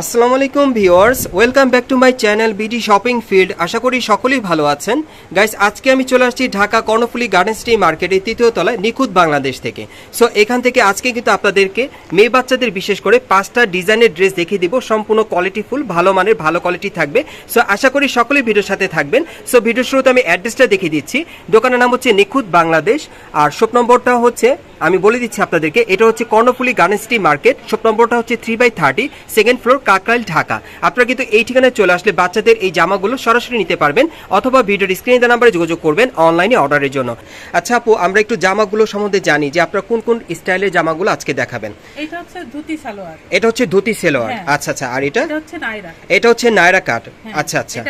আসসালামু আলাইকুম viewers, welcome back to my channel BD shopping field আশা করি সকলেই ভালো আছেন। গাইস, আজকে আমি চলে আসছি ঢাকা কর্ণফুলি গার্ডেন সিটি মার্কেটের তৃতীয় তলায় নিখুঁত বাংলাদেশ থেকে। সো এখান থেকে আজকে কিন্তু আপনাদেরকে মেয়ে বাচ্চাদের বিশেষ করে পাঁচটা ডিজাইনের ড্রেস দেখিয়ে দিব। সম্পূর্ণ কোয়ালিটি ফুল ভালো মানের, ভালো কোয়ালিটি থাকবে। সো আশা করি সকলেই ভিডিওর সাথে থাকবেন। সো ভিডিওর শুরুতে আমি অ্যাড্রেসটা দেখিয়ে দিচ্ছি। দোকানের নাম হচ্ছে নিখুঁত বাংলাদেশ। আর শপ নম্বরটা হচ্ছে, আমি বলে দিচ্ছি আপনাদেরকে, এটা হচ্ছে Karnaphuli garden city market. Shop নম্বরটা হচ্ছে three by thirty second floor Kakrail Dhaka. আপনারা কিন্তু এই ঠিকানায় চলে আসলে বাচ্চাদের এই জামাগুলো সরাসরি নিতে পারবেন অথবা ভিডিওর স্ক্রিনে দেওয়া নাম্বারে যোগাযোগ করবেন অনলাইনে অর্ডারের জন্য। আচ্ছা আপু আমরা একটু জামাগুলো সম্বন্ধে জানি যে আপনারা কোন কোন স্টাইলের জামাগুলো আজকে দেখাবেন। এটা হচ্ছে ধুতি সালোয়ার। এটা হচ্ছে ধুতি সেলোয়ার। হ্যাঁ। আচ্ছা আচ্ছা আর এটা? এটা হচ্ছে নাইরা। এটা হচ্ছে নায়রা কাট। হ্যাঁ, আচ্ছা আচ্ছা।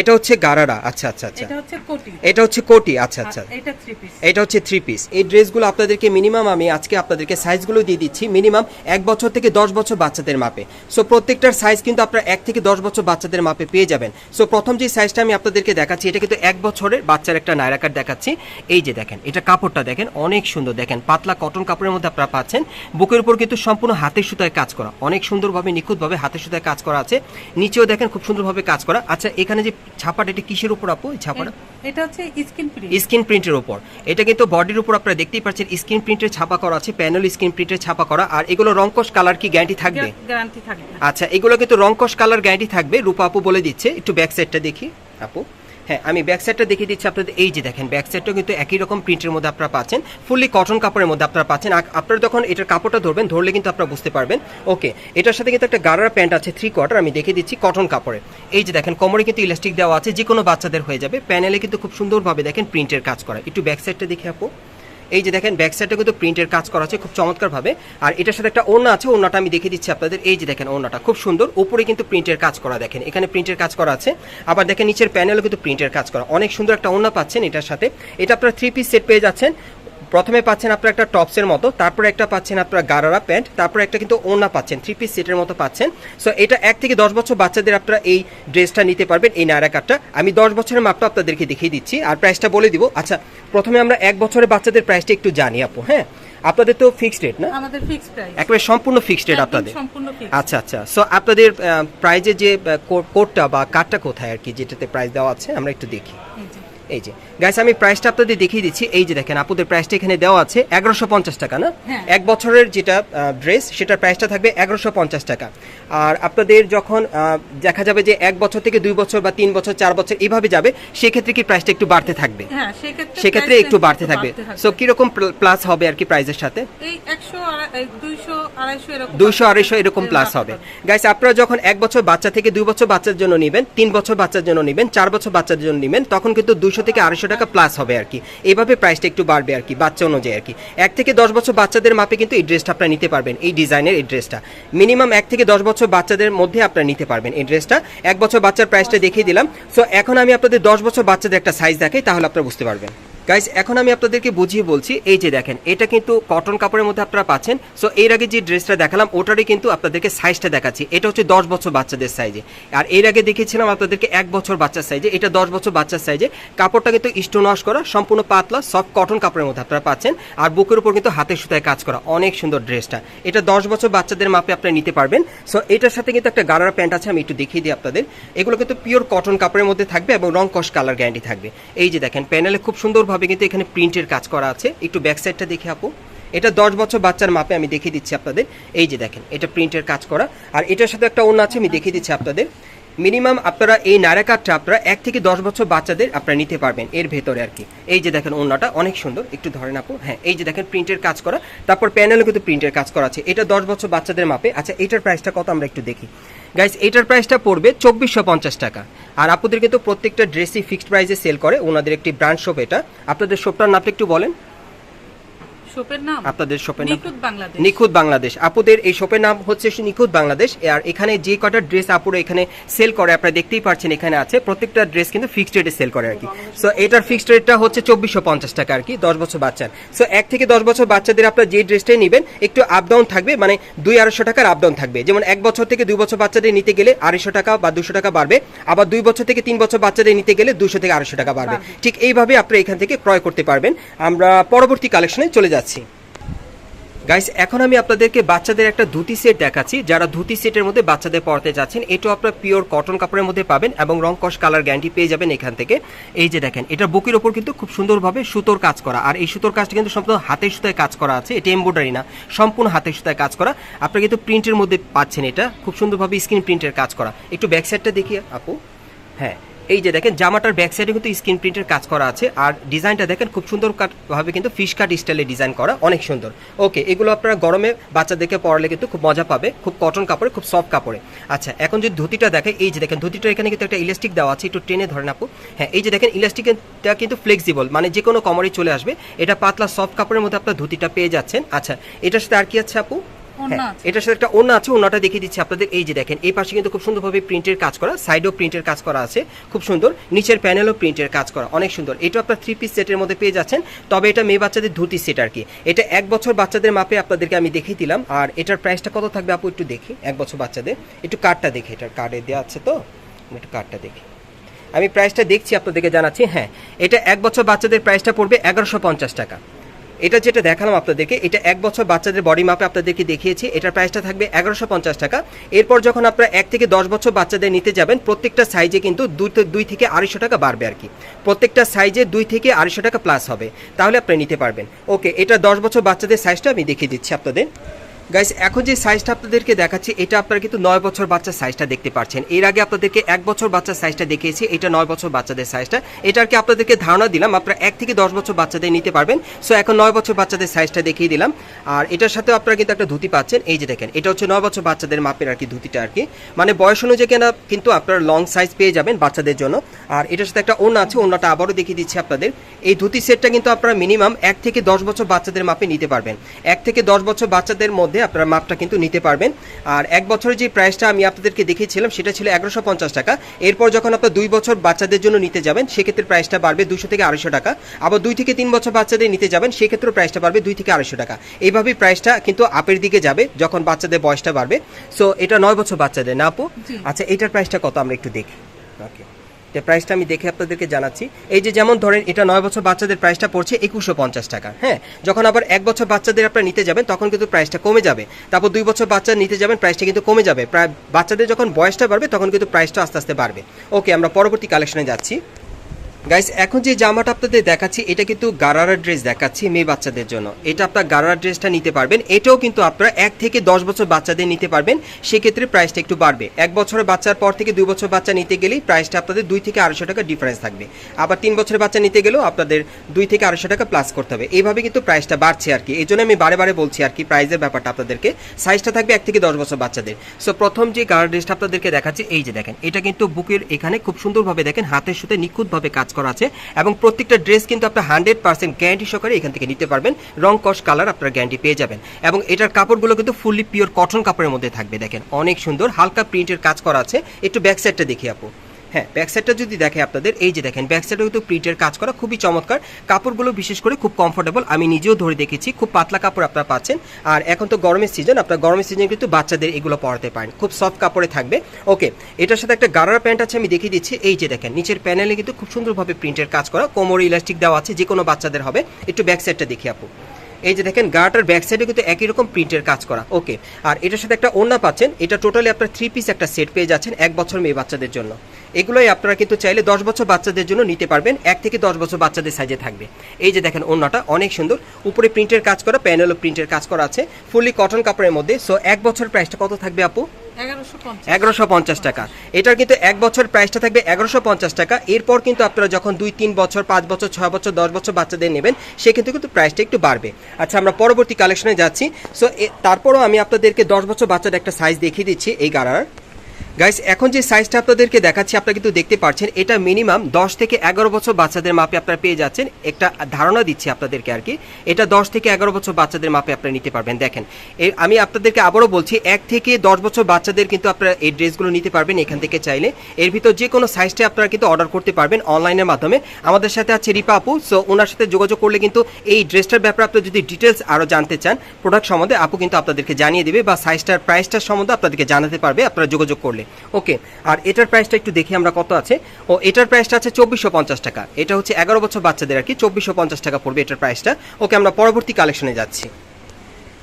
এটা হচ্ছে গারারা। আচ্ছা আচ্ছা আচ্ছা। এটা হচ্ছে কোটি। এটা হচ্ছে কোটি। আচ্ছা আচ্ছা। এটা থ্রি পিস এটা হচ্ছে থ্রি পিস এই ড্রেসগুলো আপনাদেরকে মিনিমাম আমি আজকে আপনাদেরকে সাইজগুলো দিয়ে দিচ্ছি। মিনিমাম এক বছর থেকে দশ বছর বাচ্চাদের মাপে। সো প্রত্যেকটার সাইজ কিন্তু আপনারা এক থেকে দশ বছর বাচ্চাদের মাপে পেয়ে যাবেন। সো প্রথম যে সাইজটা আমি আপনাদেরকে দেখাচ্ছি এটা কিন্তু এক বছরের বাচ্চার একটা নায়রা কাট দেখাচ্ছি। এই যে দেখেন এটা কাপড়টা দেখেন অনেক সুন্দর। দেখেন পাতলা কটন কাপড়ের মধ্যে আপনারা পাচ্ছেন। বুকের উপর কিন্তু সম্পূর্ণ হাতের সুতায় কাজ করা। অনেক সুন্দরভাবে নিখুঁতভাবে হাতের সুতায় কাজ করা আছে। নিচেও দেখেন খুব সুন্দরভাবে কাজ করা। আচ্ছা এখানে যে ছাপাটা এটা কিসের উপর আপু ছাপাটা? এটা হচ্ছে স্কিন প্রিন্ট স্ক্রিন প্রিন্টের উপর। এটা কিন্তু বডির উপর আপনারা দেখতেই পাচ্ছেন স্ক্রিন প্রিন্টের ছাপা করা আছে প্যানেল স্ক্রিন প্রিন্টের ছাপা করা। আর এগুলো রংকশ কালার কি গ্যারান্টি থাকবে? গ্যারান্টি থাকবে। আচ্ছা এগুলো কিন্তু রংকশ কালার গ্যারান্টি থাকবে, রূপা আপু বলে দিচ্ছে। একটু ব্যাক সাইডটা দেখি, আপু। হ্যাঁ আমি ব্যাক সাইডটা দেখিয়ে দিচ্ছি আপনাদের। এই যে দেখেন ব্যাক সাইডটাও কিন্তু একই রকম প্রিন্টের মধ্যে আপনারা পাচ্ছেন। ফুললি কটন কাপড়ের মধ্যে আপনারা পাচ্ছেন। আপনারা যখন এটার কাপড়টা ধরবেন, ধরলে কিন্তু আপনারা বুঝতে পারবেন। ওকে এটার সাথে কিন্তু একটা গারার প্যান্ট আছে থ্রি কোয়ার্টার আমি দেখিয়ে দিচ্ছি কটন কাপড়ে। এই যে দেখেন, কোমরে কিন্তু ইলাস্টিক দেওয়া আছে যে কোনো বাচ্চাদের হয়ে যাবে। প্যানেলে কিন্তু খুব সুন্দরভাবে দেখেন প্রিন্টের কাজ করা। একটু ব্যাক সাইডটা দেখে, আপু। এই যে দেখেন ব্যাক সাইডে কিন্তু প্রিন্টের কাজ করা আছে খুব চমৎকার ভাবে আর এটার সাথে একটা ওনা আছে ওনাটা আমি দেখিয়ে দিচ্ছি আপনাদের। এই যে দেখেন ওনাটা খুব সুন্দর। উপরে কিন্তু প্রিন্টের কাজ করা দেখেন, এখানে প্রিন্টের কাজ করা আছে। আবার দেখেন, নিচের প্যানেলও কিন্তু প্রিন্টের কাজ করা। অনেক সুন্দর একটা ওনা পাচ্ছেন এটার সাথে। এটা আপনারা থ্রি পিস সেট পেয়ে যাচ্ছেন। প্রথমে পাচ্ছেন আপনারা একটা টপসের মতো তারপরে একটা পাচ্ছেন আপনারা গারারা প্যান্ট তারপরে একটা কিন্তু ওড়না পাচ্ছেন থ্রি পিস সেটের মতো পাচ্ছেন। সো এটা এক থেকে দশ বছর বাচ্চাদের আপনারা এই ড্রেসটা নিতে পারবেন এই নায়রা কাটটা। আমি দশ বছরের মাপটা আপনাদেরকে দেখিয়ে দিচ্ছি আর প্রাইসটা বলে দিব। আচ্ছা প্রথমে আমরা এক বছরের বাচ্চাদের প্রাইসটা একটু জানি আপু হ্যাঁ? আপনাদের তো ফিক্সড রেট না? আমাদের ফিক্স প্রাইস একেবারে সম্পূর্ণ ফিক্সড রেট আপনাদের। সম্পূর্ণ আচ্ছা আচ্ছা। সো আপনাদের প্রাইজের যে কোডটা বা কার্ডটা কোথায় আর কি যেটাতে প্রাইস দেওয়া আছে আমরা একটু দেখি। এই যে। গাইস আমি প্রাইসটা আপনাদের দেখিয়ে দিচ্ছি। এই যে দেখেন আপুদের প্রাইসটা এখানে দেওয়া আছে এগারোশো পঞ্চাশ টাকা না? হ্যাঁ। এক বছরের যেটা ড্রেস সেটার প্রাইসটা থাকবে এগারোশো পঞ্চাশ টাকা। আর আপনাদের যখন দেখা যাবে যে এক বছর থেকে দুই বছর বা তিন বছর চার বছর এইভাবে যাবে সেক্ষেত্রে কি প্রাইসটা একটু বাড়তে থাকবে? হ্যাঁ সেক্ষেত্রে একটু বাড়তে থাকবে। সো কীরকম প্লাস হবে আর কি প্রাইসের সাথে? দুইশো আড়াইশো এরকম প্লাস হবে। গাইস আপনারা যখন এক বছর বাচ্চা থেকে দুই বছর বাচ্চার জন্য নেবেন তিন বছর বাচ্চার জন্য নেবেন চার বছর বাচ্চার জন্য নেবেন তখন কিন্তু দুইশো থেকে আড়াইশো টাকা প্লাস হবে আর কি। এইভাবে প্রাইসটা একটু বাড়বে আর কি, বাচ্চা অনুযায়ী আর কি। এক থেকে দশ বছর বাচ্চাদের মাপে কিন্তু এই ড্রেসটা আপনারা নিতে পারবেন, এই ডিজাইনের এই ড্রেসটা মিনিমাম এক থেকে দশ বছর বাচ্চাদের মধ্যে আপনারা নিতে পারবেন এই ড্রেসটা এক বছর বাচ্চার প্রাইসটা দেখিয়ে দিলাম। সো এখন আমি আপনাদের দশ বছর বাচ্চাদের একটা সাইজ দেখাই, তাহলে আপনারা বুঝতে পারবেন। গাইস এখন আমি আপনাদেরকে বুঝিয়ে বলছি, এই যে দেখেন, এটা কিন্তু কটন কাপড়ের মধ্যে আপনারা পাচ্ছেন। সো এর আগে যে ড্রেসটা দেখালাম, ওটারই কিন্তু আপনাদেরকে সাইজটা দেখাচ্ছি। এটা হচ্ছে দশ বছর বাচ্চাদের সাইজে আর এর আগে দেখিয়েছিলাম আপনাদেরকে এক বছর বাচ্চার সাইজে এটা দশ বছর বাচ্চার সাইজে কাপড়টা কিন্তু স্টোন ওয়াশ করা, সম্পূর্ণ পাতলা সফট কটন কাপড়ের মধ্যে আপনারা পাচ্ছেন। আর বুকের উপর কিন্তু হাতের সুতায় কাজ করা, অনেক সুন্দর ড্রেসটা। এটা দশ বছর বাচ্চাদের মাপে আপনারা নিতে পারবেন। সো এটার সাথে কিন্তু একটা গারারা প্যান্ট আছে, আমি একটু দেখিয়ে দিই আপনাদের। এগুলো কিন্তু পিওর কটন কাপড়ের মধ্যে থাকবে এবং রং কস কালার গ্যারান্টি থাকবে। এই যে দেখেন প্যানেলে খুব সুন্দরভাবে কিন্তু এখানে প্রিন্টের কাজ করা আছে। একটু ব্যাক সাইডটা দেখে আপু। এটা দশ বছর বাচ্চার মাপে আমি দেখিয়ে দিচ্ছি আপনাদের। এই যে দেখেন, এটা প্রিন্টের কাজ করা। আর এটার সাথে একটা অন্য আছে, আমি দেখিয়ে দিচ্ছি আপনাদের। মিনিমাম আপনারা এই নায়রা কাঠটা আপনারা এক থেকে দশ বছর বাচ্চাদের আপনারা নিতে পারবেন এর ভেতরে আর কি। এই যে দেখেন ওনাটা অনেক সুন্দর। একটু ধরেন আপু। হ্যাঁ এই যে দেখেন প্রিন্টের কাজ করা। তারপর প্যানেলও কিন্তু প্রিন্টের কাজ করা আছে। এটা দশ বছর বাচ্চাদের মাপে। আচ্ছা এটার প্রাইসটা কত আমরা একটু দেখি। গাইস এটার প্রাইসটা পড়বে চব্বিশশো পঞ্চাশ টাকা। আর আপুদের তো প্রত্যেকটা ড্রেসই ফিক্সড প্রাইসে সেল করে। ওনাদের একটি ব্র্যান্ড শপ এটা। আপনাদের শপটার নামটা একটু বলেন। শপের নাম? আপনাদের শপের নাম? নিখুঁত বাংলাদেশ। নিখুঁত বাংলাদেশ। আপুদের এই শপের নাম হচ্ছে নিখুঁত বাংলাদেশ। আর এখানে যে কটা ড্রেস আপুরা এখানে সেল করে আপনারা দেখতেই পাচ্ছেন এখানে আছে। প্রত্যেকটা ড্রেস কিন্তু ফিক্সড রেটে সেল করে আর কি। সো এটার ফিক্সড রেটটা হচ্ছে চব্বিশশো পঞ্চাশ টাকা আর কি দশ বছর বাচ্চার। সো এক থেকে দশ বছর বাচ্চাদের আপনারা যে ড্রেসটাই নেবেন একটু আপ ডাউন থাকবে মানে দুই আড়াইশো টাকার আপ ডাউন থাকবে। যেমন এক বছর থেকে দুই বছর বাচ্চাদের নিতে গেলে আড়াইশো টাকা বা দুশো টাকা বাড়বে। আবার দুই বছর থেকে তিন বছর বাচ্চাদের নিতে গেলে দুশো থেকে আড়াইশো টাকা বাড়বে। ঠিক এইভাবে আপনারা এখান থেকে ক্রয় করতে পারবেন। আমরা পরবর্তী কালেকশনে চলে যাচ্ছি। গাইস এখন আমি আপনাদেরকে বাচ্চাদের একটা ধুতি সেট দেখাচ্ছি। যারা ধুতি সেটের মধ্যে বাচ্চাদের পড়তে যাচ্ছেন, এটাও আপনারা পিওর কটন কাপড়ের মধ্যে পাবেন এবং রং কস কালার গ্যারান্টি পেয়ে যাবেন এখান থেকে। এই যে দেখেন, এটা বুকের ওপর কিন্তু খুব সুন্দরভাবে সুতোর কাজ করা। আর এই সুতোর কাজটা কিন্তু সম্পূর্ণ হাতের সুতায় কাজ করা আছে। এটা এমব্রয়ডারি না, সম্পূর্ণ হাতের সুতায় কাজ করা। আপনারা কিন্তু প্রিন্টের মধ্যে পাচ্ছেন এটা। খুব সুন্দরভাবে স্ক্রিন প্রিন্টের কাজ করা। একটু ব্যাক সাইডটা দেখি আপু। হ্যাঁ এই যে দেখেন, জামাটার ব্যাক সাইডে কিন্তু স্ক্রিন প্রিন্টের কাজ করা আছে, আর ডিজাইনটা দেখেন, খুব সুন্দর ভাবে কিন্তু ফিশ কাট স্টাইলে ডিজাইন করা, অনেক সুন্দর। ওকে এগুলো আপনারা গরমে বাচ্চাদেরকে পরালে কিন্তু খুব মজা পাবে, খুব কটন কাপড়ে, খুব সফট কাপড়ে। আচ্ছা এখন যদি ধুতিটা দেখে এই যে দেখেন, ধুতিটা এখানে কিন্তু একটা ইলাস্টিক দেওয়া আছে, একটু টেনে ধরেন আপু। হ্যাঁ এই যে দেখেন ইলাস্টিকটা কিন্তু ফ্লেক্সিবল মানে যে কোনো কমরে চলে আসবে, এটা পাতলা সফট কাপড়ের মধ্যে আপনার ধুতিটা পেয়ে যাচ্ছেন। আচ্ছা এটার সাথে আর কি আছে আপু। এটার সাথে একটা ওড়না আছে ওড়নাটা দেখিয়ে দিচ্ছি আপনাদের। এই যে দেখেন এই পাশে কিন্তু খুব সুন্দরভাবে প্রিন্টের কাজ করা সাইডেও প্রিন্টের কাজ করা আছে খুব সুন্দর। নিচের প্যানেলও প্রিন্টের কাজ করা অনেক সুন্দর। এটা আপনার থ্রি পিস সেটের মধ্যে পেয়ে যাচ্ছেন তবে এটা মেয়ে বাচ্চাদের ধুতি সেট আর কি। এটা এক বছর বাচ্চাদের মাপে আপনাদেরকে আমি দেখিয়ে দিলাম আর এটার প্রাইসটা কত থাকবে আপু একটু দেখি এক বছর বাচ্চাদের। একটু কার্ডটা দেখি এটার কার্ডে দেওয়া আছে তো? একটু কার্ডটা দেখি। আমি প্রাইসটা দেখছি আপনাদেরকে জানাচ্ছি হ্যাঁ। এটা এক বছর বাচ্চাদের প্রাইসটা পড়বে এগারোশো পঞ্চাশ টাকা। এটা যেটা দেখালাম আপনাদেরকে, এটা এক বছর বাচ্চাদের বডি মাপে আপনাদেরকে দেখিয়েছি, এটার প্রাইসটা থাকবে এগারোশো পঞ্চাশ টাকা। এরপর যখন আপনারা এক থেকে দশ বছর বাচ্চাদের নিতে যাবেন, প্রত্যেকটা সাইজে কিন্তু দুই থেকে- আড়াইশো টাকা বাড়বে আর কি। প্রত্যেকটা সাইজে দুই থেকে আড়াইশো টাকা প্লাস হবে। তাহলে আপনি নিতে পারবেন। ওকে এটা দশ বছর বাচ্চাদের সাইজটা আমি দেখিয়ে দিচ্ছি আপনাদের। গাইস এখন যে সাইজটা আপনাদেরকে দেখাচ্ছি, এটা আপনারা কিন্তু নয় বছর বাচ্চার সাইজটা দেখতে পাচ্ছেন। এর আগে আপনাদেরকে এক বছর বাচ্চার সাইজটা দেখিয়েছি, এটা নয় বছর বাচ্চাদের সাইজটা এটা আর কি আপনাদেরকে ধারণা দিলাম, আপনারা এক থেকে দশ বছর বাচ্চাদের নিতে পারবেন। সো এখন নয় বছর বাচ্চাদের সাইজটা দেখিয়ে দিলাম। আর এটার সাথে আপনারা কিন্তু একটা ধুতি পাচ্ছেন। এই যে দেখেন, এটা হচ্ছে নয় বছর বাচ্চাদের মাপের আর কি ধুতিটা আর কি। মানে বয়স অনুযায়ী কেনা কিন্তু আপনারা লং সাইজ পেয়ে যাবেন বাচ্চাদের জন্য। আর এটার সাথে একটা ওড়না আছে, ওড়নাটা আবারও দেখিয়ে দিচ্ছি আপনাদের। এই ধুতি সেটটা কিন্তু আপনারা মিনিমাম এক থেকে দশ বছর বাচ্চাদের মাপে নিতে পারবেন। এক থেকে দশ বছর বাচ্চাদের মধ্যে আপনারা মাপটা কিন্তু নিতে পারবেন। আর এক বছরের যে প্রাইসটা আমি আপনাদেরকে দেখিয়েছিলাম সেটা ছিল এগারোশো পঞ্চাশ টাকা। এরপর যখন আপনার দুই বছর বাচ্চাদের জন্য নিতে যাবেন সেক্ষেত্রে প্রাইসটা বাড়বে দুশো থেকে আড়াইশো টাকা। আবার দুই থেকে তিন বছর বাচ্চাদের নিতে যাবেন সেক্ষেত্রেও প্রাইসটা বাড়বে দুই থেকে আড়াইশো টাকা। এইভাবেই প্রাইসটা কিন্তু আপের দিকে যাবে যখন বাচ্চাদের বয়সটা বাড়বে। সো এটা নয় বছর বাচ্চাদের না আপু? আচ্ছা এটার প্রাইসটা কত আমরা একটু দেখি। ওকে তো প্রাইসটা আমি দেখে আপনাদেরকে জানাচ্ছি। এই যে যেমন ধরেন, এটা নয় বছর বাচ্চাদের প্রাইসটা পড়ছে একুশশো পঞ্চাশ টাকা হ্যাঁ? যখন আবার এক বছর বাচ্চাদের আপনারা নিতে যাবেন, তখন কিন্তু প্রাইসটা কমে যাবে। তারপর দুই বছর বাচ্চা নিতে যাবেন প্রাইসটা কিন্তু কমে যাবে। প্রায় বাচ্চাদের যখন বয়সটা বাড়বে, তখন কিন্তু প্রাইসটা আস্তে আস্তে বাড়বে। ওকে আমরা পরবর্তী কালেকশনে যাচ্ছি। গাইস এখন যে জামাটা আপনাদের দেখাচ্ছি, এটা কিন্তু গারারা ড্রেস দেখাচ্ছি মেয়ে বাচ্চাদের জন্য। এটা আপনার গারারা ড্রেসটা নিতে পারবেন। এটাও কিন্তু আপনারা এক থেকে দশ বছর বাচ্চাদের নিতে পারবেন। সেক্ষেত্রে প্রাইসটা একটু বাড়বে। এক বছরের বাচ্চার পর থেকে দুই বছর বাচ্চা নিতে গেলেই প্রাইসটা আপনাদের দুই থেকে আড়াইশো টাকা ডিফারেন্স থাকবে। আবার তিন বছরের বাচ্চা নিতে গেলেও আপনাদের দুই থেকে আড়াইশো টাকা প্লাস করতে হবে। এইভাবে কিন্তু প্রাইসটা বাড়ছে আর কি। এই জন্য আমি বারে বারে বলছি আর কি প্রাইসের ব্যাপারটা আপনাদেরকে। সাইজটা থাকবে এক থেকে দশ বছর বাচ্চাদের। সো প্রথম যে গার্ড ড্রেসটা আপনাদেরকে দেখাচ্ছি, এই যে দেখেন। এটা কিন্তু বুকের এখানে খুব সুন্দরভাবে দেখেন, হাতের সাথে নিখুঁতভাবে কাজ করা আছে এবং প্রত্যেকটা ড্রেস কিন্তু আপনার হান্ড্রেড পার্সেন্ট গ্যারান্টি সহকারে এখান থেকে নিতে পারবেন। রং, কস, কালার আপনার গ্যারান্টি পেয়ে যাবেন। এবং এটার কাপড়গুলো কিন্তু ফুললি পিওর কটন কাপড়ের মধ্যে থাকবে। দেখেন, অনেক সুন্দর, হালকা প্রিন্টের কাজ করা আছে। একটু ব্যাক সাইডটা দেখি আপু। হ্যাঁ ব্যাক সাইডটা যদি দেখে আপনাদের, এই যে দেখেন ব্যাক সাইডে কিন্তু প্রিন্টের কাজ করা খুবই চমৎকার। কাপড়গুলো বিশেষ করে খুব কমফোর্টেবল আমি নিজেও ধরে দেখেছি, খুব পাতলা কাপড় আপনারা পাচ্ছেন। আর এখন তো গরমের সিজন আপনার গরমের সিজন কিন্তু বাচ্চাদের এগুলো পরাতে পারেন, খুব সফট কাপড়ে থাকবে। ওকে এটার সাথে একটা গারার প্যান্ট আছে, আমি দেখিয়ে দিচ্ছি। এই যে দেখেন, নিচের প্যানেলে কিন্তু খুব সুন্দরভাবে প্রিন্টের কাজ করা, কোমরে ইলাস্টিক দেওয়া আছে যে কোনো বাচ্চাদের হবে। একটু ব্যাক সাইডটা দেখি আপু। এই যে দেখেন, গাটার ব্যাক সাইডে কিন্তু একই রকম প্রিন্টের কাজ করা। ওকে আর এটার সাথে একটা ওড়না পাচ্ছেন। এটা টোটালি আপনার থ্রি পিস একটা সেট পেয়ে যাচ্ছেন এক বছর মেয়ে বাচ্চাদের জন্য। এগুলোই আপনারা কিন্তু চাইলে দশ বছর বাচ্চাদের জন্য নিতে পারবেন। এক থেকে দশ বছর বাচ্চাদের সাইজে থাকবে। এই যে দেখেন, ওড়নাটা অনেক সুন্দর। উপরে প্রিন্টের কাজ করা প্যানেলও প্রিন্টের কাজ করা আছে। ফুললি কটন কাপড়ের মধ্যে। সো এক বছর প্রাইসটা কত থাকবে আপু? এগারোশো পঞ্চাশ। টাকা। এটার কিন্তু এক বছর প্রাইসটা থাকবে এগারোশো পঞ্চাশ টাকা। এরপর কিন্তু আপনারা যখন দুই, তিন বছর, পাঁচ বছর, ছয় বছর, দশ বছর বাচ্চাদের নেবেন সেক্ষেত্রে কিন্তু প্রাইসটা একটু বাড়বে। আচ্ছা আমরা পরবর্তী কালেকশনে যাচ্ছি। সো তারপরও আমি আপনাদেরকে দশ বছর বাচ্চাদের একটা সাইজ দেখিয়ে দিচ্ছি এই গাড়ার। গাইস এখন যে সাইজটা আপনাদেরকে দেখাচ্ছি, আপনারা কিন্তু দেখতে পাচ্ছেন এটা মিনিমাম দশ থেকে এগারো বছর বাচ্চাদের মাপে আপনারা পেয়ে যাচ্ছেন। একটা ধারণা দিচ্ছি আপনাদেরকে আর কি, এটা দশ থেকে এগারো বছর বাচ্চাদের মাপে আপনারা নিতে পারবেন। দেখেন আমি আপনাদেরকে আবারও বলছি, এক থেকে দশ বছর বাচ্চাদের কিন্তু আপনারা এই ড্রেসগুলো নিতে পারবেন এখান থেকে চাইলে। এর ভিতর যে কোনো সাইজটা আপনারা কিন্তু অর্ডার করতে পারবেন অনলাইনের মাধ্যমে। আমাদের সাথে আছে রিপা আপু সো ওনার সাথে যোগাযোগ করলে কিন্তু এই ড্রেসটার ব্যাপারে আপনি যদি ডিটেলস আরও জানতে চান প্রোডাক্ট সম্বন্ধে আপু কিন্তু আপনাদেরকে জানিয়ে দেবে বা সাইজটার প্রাইসটার সম্বন্ধে আপনাদেরকে জানাতে পারবে, আপনারা যোগাযোগ করলে। ওকে, আর এটার প্রাইসটা একটু দেখি আমরা কত আছে। ও, এটার প্রাইসটা আছে চব্বিশশো পঞ্চাশ টাকা। এটা হচ্ছে এগারো বছর বাচ্চাদের আর কি, চব্বিশশো পঞ্চাশ টাকা পড়বে এটার প্রাইসটা ওকে, আমরা পরবর্তী কালেকশনে যাচ্ছি।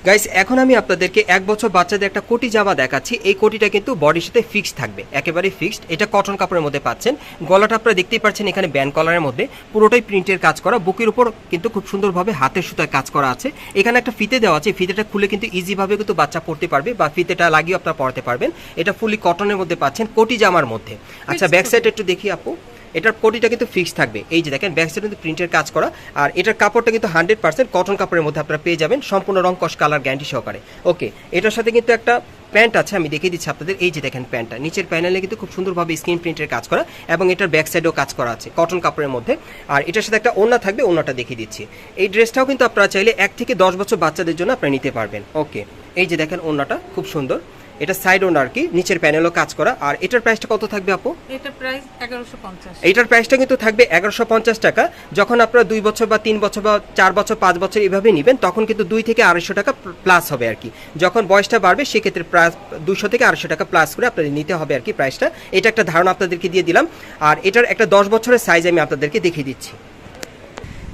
গাইস এখন আমি আপনাদেরকে এক বছর বাচ্চাদের একটা কোটি জামা দেখাচ্ছি। এই কোটিটা কিন্তু বডির সাথে ফিক্সড থাকবে একেবারে ফিক্সড এটা কটন কাপড়ের মধ্যে পাচ্ছেন। গলাটা আপনারা দেখতেই পাচ্ছেন এখানে ব্যান্ড কলারের মধ্যে। পুরোটাই প্রিন্টের কাজ করা। বুকের উপর কিন্তু খুব সুন্দরভাবে হাতের সুতায় কাজ করা আছে। এখানে একটা ফিতে দেওয়া আছে। ফিতেটা খুলে কিন্তু ইজিভাবে কিন্তু বাচ্চা পড়তে পারবে বা ফিতেটা লাগিয়ে আপনারা পড়াতে পারবেন। এটা ফুলি কটনের মধ্যে পাচ্ছেন কোটি জামার মধ্যে। আচ্ছা ব্যাক সাইড একটু দেখি আপু। এটার কোটিটা কিন্তু ফিক্স থাকবে। এই যে দেখেন ব্যাক সাইডে কিন্তু প্রিন্টের কাজ করা। আর এটার কাপড়টা কিন্তু হান্ড্রেড পার্সেন্ট কটন কাপড়ের মধ্যে আপনারা পেয়ে যাবেন, সম্পূর্ণ রং কস কালার গ্যারান্টি সহকারে। ওকে এটার সাথে কিন্তু একটা প্যান্ট আছে, আমি দেখিয়ে দিচ্ছি আপনাদের। এই যে দেখেন প্যান্টটা নিচের প্যানেলে কিন্তু খুব সুন্দরভাবে স্ক্রিন প্রিন্টের কাজ করা এবং এটার ব্যাক সাইডেও কাজ করা আছে কটন কাপড়ের মধ্যে। আর এটার সাথে একটা ওড়না থাকবে, ওড়নাটা দেখিয়ে দিচ্ছি। এই ড্রেসটাও কিন্তু আপনারা চাইলে এক থেকে দশ বছর বাচ্চাদের জন্য আপনারা নিতে পারবেন। ওকে এই যে দেখেন ওড়নাটা, খুব সুন্দর। এটা সাইড ওড়না আর কি নিচের প্যানেলও কাজ করা। আর এটার প্রাইসটা কত থাকবে আপু? এটা প্রাইস এগারোশো পঞ্চাশ। এইটার প্রাইসটা কিন্তু থাকবে এগারোশো পঞ্চাশ টাকা। যখন আপনারা দুই বছর বা তিন বছর বা চার বছর পাঁচ বছর এভাবে নেবেন তখন কিন্তু দুই থেকে আড়াইশো টাকা প্লাস হবে আর কি। যখন বয়সটা বাড়বে সেক্ষেত্রে প্রায় দুশো থেকে আড়াইশো টাকা প্লাস করে আপনাদের নিতে হবে আর কি প্রাইসটা এটা একটা ধারণা আপনাদেরকে দিয়ে দিলাম। আর এটার একটা দশ বছরের সাইজ আমি আপনাদেরকে দেখিয়ে দিচ্ছি।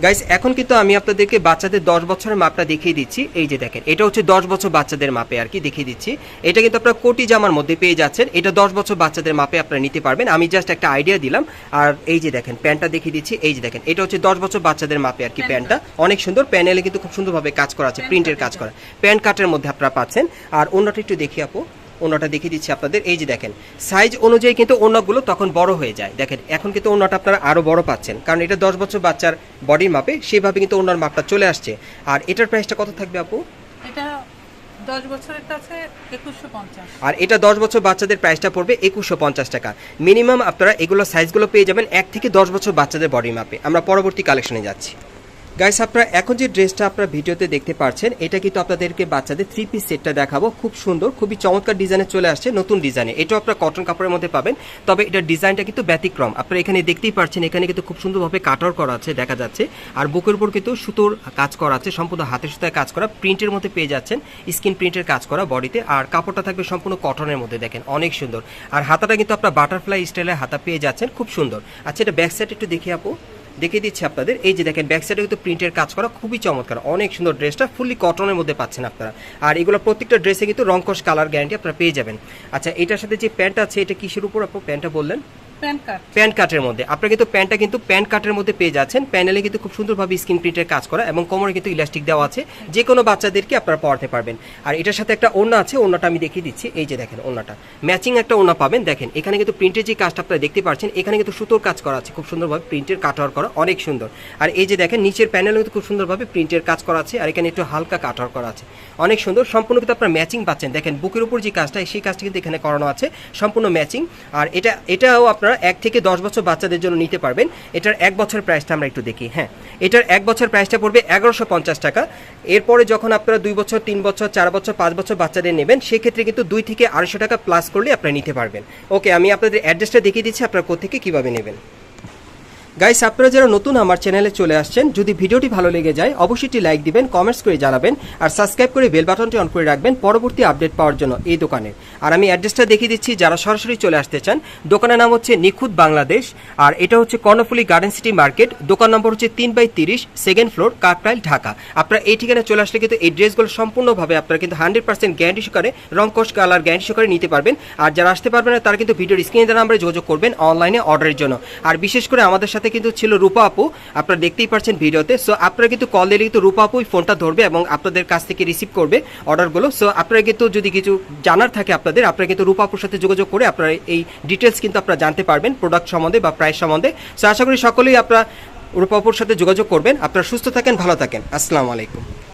গাইস এখন কিন্তু আমি আপনাদেরকে বাচ্চাদের দশ বছরের মাপটা দেখিয়ে দিচ্ছি। এই যে দেখেন এটা হচ্ছে দশ বছর বাচ্চাদের মাপে আর কি দেখিয়ে দিচ্ছি। এটা কিন্তু আপনারা কোটি জামার মধ্যে পেয়ে যাচ্ছেন। এটা দশ বছর বাচ্চাদের মাপে আপনারা নিতে পারবেন। আমি জাস্ট একটা আইডিয়া দিলাম। আর এই যে দেখেন প্যান্টটা দেখিয়ে দিচ্ছি। এই যে দেখেন এটা হচ্ছে দশ বছর বাচ্চাদের মাপে আর কি প্যান্টটা অনেক সুন্দর। প্যানেলে কিন্তু খুব সুন্দরভাবে কাজ করা আছে প্রিন্টের কাজ করা। প্যান্ট কাটের মধ্যে আপনারা পাচ্ছেন। আর অন্যটা একটু দেখি আপু। ওনাটা দেখিয়ে দিচ্ছি আপনাদের। এই যে দেখেন সাইজ অনুযায়ী কিন্তু ওনাগুলো তখন বড় হয়ে যায়। দেখেন এখন কিন্তু ওনাটা আপনারা আরও বড় পাচ্ছেন। কারণ এটা দশ বছর বাচ্চার বডির মাপে সেভাবে কিন্তু ওনার মাপটা চলে আসছে। আর এটার প্রাইসটা কত থাকবে আপু? এটা আর এটা দশ বছর বাচ্চাদের প্রাইসটা পড়বে একুশশো পঞ্চাশ টাকা। মিনিমাম আপনারা এগুলো সাইজগুলো পেয়ে যাবেন এক থেকে দশ বছর বাচ্চাদের বডির মাপে। আমরা পরবর্তী কালেকশনে যাচ্ছি। গাইস আপনারা এখন যে ড্রেসটা আপনারা ভিডিওতে দেখতে পাচ্ছেন এটা কিন্তু আপনাদেরকে বাচ্চাদের থ্রি পিস সেটটা দেখাবো। খুব সুন্দর, খুবই চমৎকার ডিজাইনে চলে আসছে, নতুন ডিজাইনে। এটাও আপনারা কটন কাপড়ের মধ্যে পাবেন, তবে এটার ডিজাইনটা কিন্তু ব্যতিক্রম। আপনারা এখানে দেখতেই পাচ্ছেন এখানে কিন্তু খুব সুন্দরভাবে কাটার করা আছে, দেখা যাচ্ছে। আর বুকের উপর কিন্তু সুতোর কাজ করা আছে, সম্পূর্ণ হাতের সুতায় কাজ করা, প্রিন্টের মধ্যে পেয়ে যাচ্ছেন স্কিন প্রিন্টের কাজ করা বডিতে আর কাপড়টা থাকবে সম্পূর্ণ কটনের মধ্যে, দেখেন, অনেক সুন্দর। আর হাতাটা কিন্তু আপনার বাটারফ্লাই স্টাইলের হাতা পেয়ে যাচ্ছেন, খুব সুন্দর। আচ্ছা এটা ব্যাক সাইড একটু দেখি আপু। দেখিয়ে দিচ্ছি আপনাদের। এই যে দেখেন ব্যাক সাইডে কিন্তু প্রিন্টের কাজ করা খুবই চমৎকার। অনেক সুন্দর ড্রেসটা ফুললি কটনের মধ্যে পাচ্ছেন আপনারা। আর এগুলো প্রত্যেকটা ড্রেসে কিন্তু রংকশ কালার গ্যারান্টি আপনারা পেয়ে যাবেন। আচ্ছা এটার সাথে যে প্যান্ট আছে, এটা কিসের উপর আপু? প্যান্টটা বললেন? প্যান্ট কাটের মধ্যে। আপনারা কিন্তু প্যান্টটা কিন্তু প্যান্ট কাটের মধ্যে পেয়ে যাচ্ছেন। প্যানেলে কিন্তু খুব সুন্দরভাবে স্ক্রিন প্রিন্টের কাজ করা এবং কোমরে কিন্তু ইলাস্টিক দেওয়া আছে। যে কোনো বাচ্চাদেরকে আপনারা পড়াতে পারবেন। আর এটার সাথে একটা ওড়না আছে, ওড়নাটা আমি দেখিয়ে দিচ্ছি। এই যে দেখেন ওড়নাটা। ম্যাচিং একটা ওড়না পাবেন। দেখেন, এখানে কিন্তু প্রিন্টের যে কাজটা আপনারা দেখতে পাচ্ছেন, এখানে কিন্তু সুতোর কাজ করা আছে। খুব সুন্দরভাবে প্রিন্টের কাটওয়ার করা, অনেক সুন্দর। আর এই যে দেখেন, নিচের প্যানেলে কিন্তু খুব সুন্দরভাবে প্রিন্টের কাজ করা আছে। আর এখানে একটু হালকা কাটওয়ার করা আছে। অনেক সুন্দর। সম্পূর্ণ কিন্তু আপনারা ম্যাচিং পাচ্ছেন। দেখেন, বুকের উপর যে কাজটা, সেই কাজটা কিন্তু এখানে করানো আছে। সম্পূর্ণ ম্যাচিং আর এটা, এটাও আপনারা এক থেকে দশ বছর বাচ্চাদের জন্য নিতে পারবেন। এটার এক বছর প্রাইসটা আমরা একটু দেখি হ্যাঁ। এটার এক বছর প্রাইসটা পড়বে এগারোশো পঞ্চাশ টাকা। এরপরে যখন আপনারা দুই বছর, তিন বছর, চার বছর, পাঁচ বছর বাচ্চাদের নেবেন, সেক্ষেত্রে কিন্তু দুই থেকে আড়াইশো টাকা প্লাস করলে আপনারা নিতে পারবেন। ওকে, আমি আপনাদের অ্যাড্রেসটা দেখিয়ে দিচ্ছি, আপনারা কোথেকে কীভাবে নেবেন। গাইস আপনারা যারা নতুন আমার চ্যানেলে চলে আসছেন, যদি ভিডিওটি ভালো লেগে যায়, অবশ্যই একটি লাইক দিবেন কমেন্টস করে জানাবেন, আর সাবস্ক্রাইব করে বেল বাটনটি অন করে রাখবেন পরবর্তী আপডেট পাওয়ার জন্য এই দোকানে। আর আমি অ্যাড্রেসটা দেখিয়ে দিচ্ছি, যারা সরাসরি চলে আসতে চান, দোকানের নাম হচ্ছে নিখুঁত বাংলাদেশ, আর এটা হচ্ছে কর্ণফুলি গার্ডেন সিটি মার্কেট দোকান নম্বর হচ্ছে তিন বাই তিরিশ সেকেন্ড ফ্লোর কাকরাইল ঢাকা। আপনারা এই ঠিকানায় চলে আসলে কিন্তু এই ড্রেসগুলো সম্পূর্ণভাবে আপনারা কিন্তু হান্ড্রেড পার্সেন্ট গ্যারান্টি সহকারে রংকশ কালার গ্যারান্টি সহকারে নিতে পারবেন, আর যারা আসতে পারবেন না, তারা কিন্তু ভিডিওর স্ক্রিনে নাম্বারে যোগাযোগ করবেন অনলাইনে অর্ডারের জন্য। আর বিশেষ করে আমাদের সাথে কিন্তু ছিল রূপা আপু। আপনারা দেখতেই পারছেন ভিডিওতে। সো আপনারা কিন্তু কল দিলে কিন্তু রূপা আপুই ফোনটা ধরবে এবং আপনাদের কাছ থেকে রিসিভ করবে অর্ডারগুলো সো আপনারা কিন্তু যদি কিছু জানার থাকে আপনাদের, আপনারা কিন্তু রূপা আপুর সাথে যোগাযোগ করে আপনারা এই ডিটেলস কিন্তু আপনারা জানতে পারবেন প্রোডাক্ট সম্বন্ধে বা প্রাইস সম্বন্ধে। সো আশা করি সকলেই আপনারা রূপা আপুর সাথে যোগাযোগ করবেন। আপনারা সুস্থ থাকেন, ভালো থাকেন। আসসালামু আলাইকুম।